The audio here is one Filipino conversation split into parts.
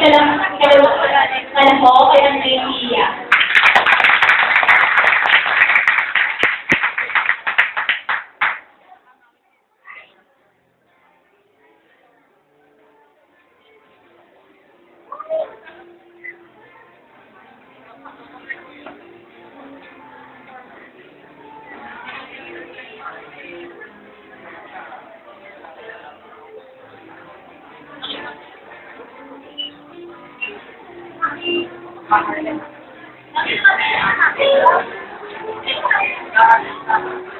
ka lang, ikaw lang pala ko, kaya naiiyak. Thank you.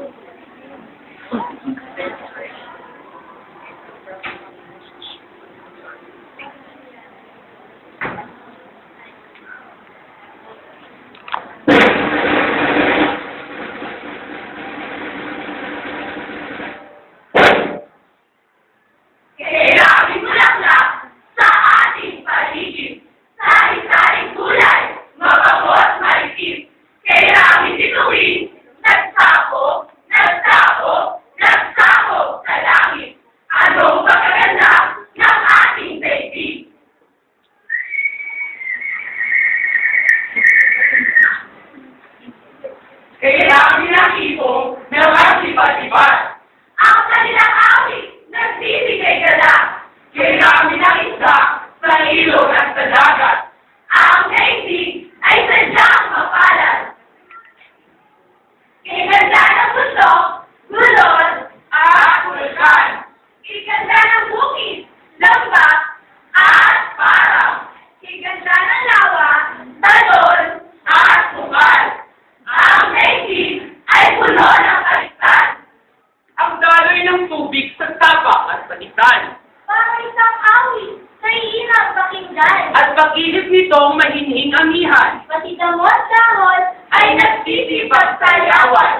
Thank you. pagsilip nitong mahinhing amihan. Pati dahon-dahon ay nagsisipat sa yawan.